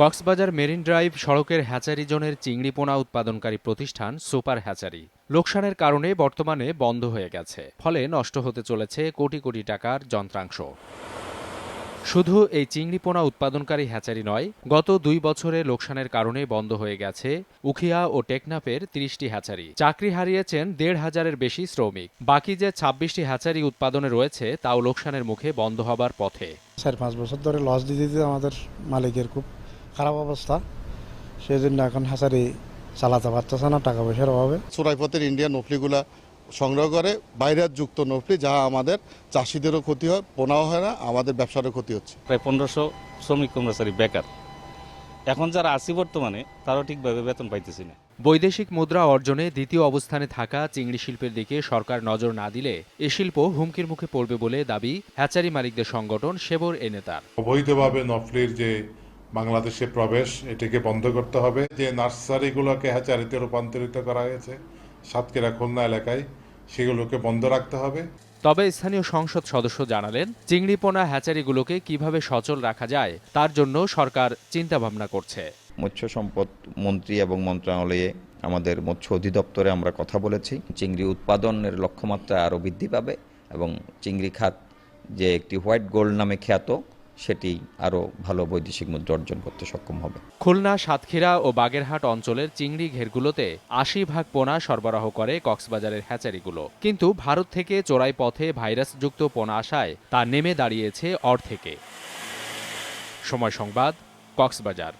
Cox's Bazar marine drive সড়কের hatchery জোনের চিংড়ি পোনা উৎপাদনকারী প্রতিষ্ঠান সুপার হ্যাচারি। লোকসানের কারণে বর্তমানে বন্ধ হয়ে গেছে। ফলে নষ্ট হতে চলেছে কোটি কোটি টাকার যন্ত্রাংশ। শুধু এই চিংড়ি পোনা উৎপাদনকারী হ্যাচারি নয়, গত দুই বছরে লোকসানের কারণে বন্ধ হয়ে গেছে উখিয়া ও টেকনাফের তিরিশটি হ্যাচারি। চাকরি হারিয়েছেন দেড় হাজারের বেশি শ্রমিক। বাকি যে ছাব্বিশটি হ্যাচারি উৎপাদনে রয়েছে, তাও লোকসানের মুখে বন্ধ হবার পথে। চার পাঁচ বছর ধরে লস দিতে দিতে আমাদের মালিকের খুব খারাপ অবস্থা। সেই জন্য এখন হাসারি চালাতে পারতেছে না টাকা পয়সার অভাবে। চোরাইপথের ইন্ডিয়ান নফলিগুলা সংগ্রহ করে বাইরের যুক্ত নফলি যা আমাদের চাষিদেরও ক্ষতি হয় পোনাও হয় না আমাদের ব্যবসারও ক্ষতি হচ্ছে। প্রায় পনেরোশো শ্রমিক কর্মচারী বেকার। এখন যারা আছি বর্তমানে তারাও ঠিকভাবে বেতন পাইতেছি না। বৈদেশিক মুদ্রা অর্জনে দ্বিতীয় অবস্থানে থাকা চিংড়ি শিল্পের দিকে সরকার নজর না দিলে এ শিল্প হুমকির মুখে পড়বে বলে দাবি হ্যাচারি মালিকদের সংগঠন সেবর এ নেতার। অবৈধভাবে নফলির যে বাংলাদেশে প্রবেশ এটিকে বন্ধ করতে হবে। যে নার্সারিগুলোকে হ্যাচারিতে রূপান্তরিত করা হয়েছে সাতক্ষীরা খুলনা এলাকায় সেগুলোকে বন্ধ রাখতে হবে। তবে স্থানীয় সংসদ সদস্য জানালেন চিংড়িপোনা হ্যাচারিগুলোকে কীভাবে সচল রাখা যায় তার জন্য সরকার চিন্তাভাবনা করছে। মৎস্য সম্পদ মন্ত্রী এবং মন্ত্রণালয়ে আমাদের মৎস্য অধিদপ্তরে আমরা কথা বলেছি। চিংড়ি উৎপাদনের লক্ষ্যমাত্রা আরও বৃদ্ধি পাবে এবং চিংড়ি খাত যে একটি হোয়াইট গোল্ড নামে খ্যাত সেটি আরও ভালো বৈদেশিক মুদ্রা অর্জন করতে সক্ষম হবে। খুলনা, সাতক্ষীরা ও বাগেরহাট অঞ্চলের চিংড়ি ঘেরগুলোতে আশি ভাগ পোনা সরবরাহ করে কক্সবাজারের হ্যাচারিগুলো। কিন্তু ভারত থেকে চোরাই পথে ভাইরাসযুক্ত পোনা আসায় তা নেমে দাঁড়িয়েছে অর্ধেকে। সময় সংবাদ, কক্সবাজার।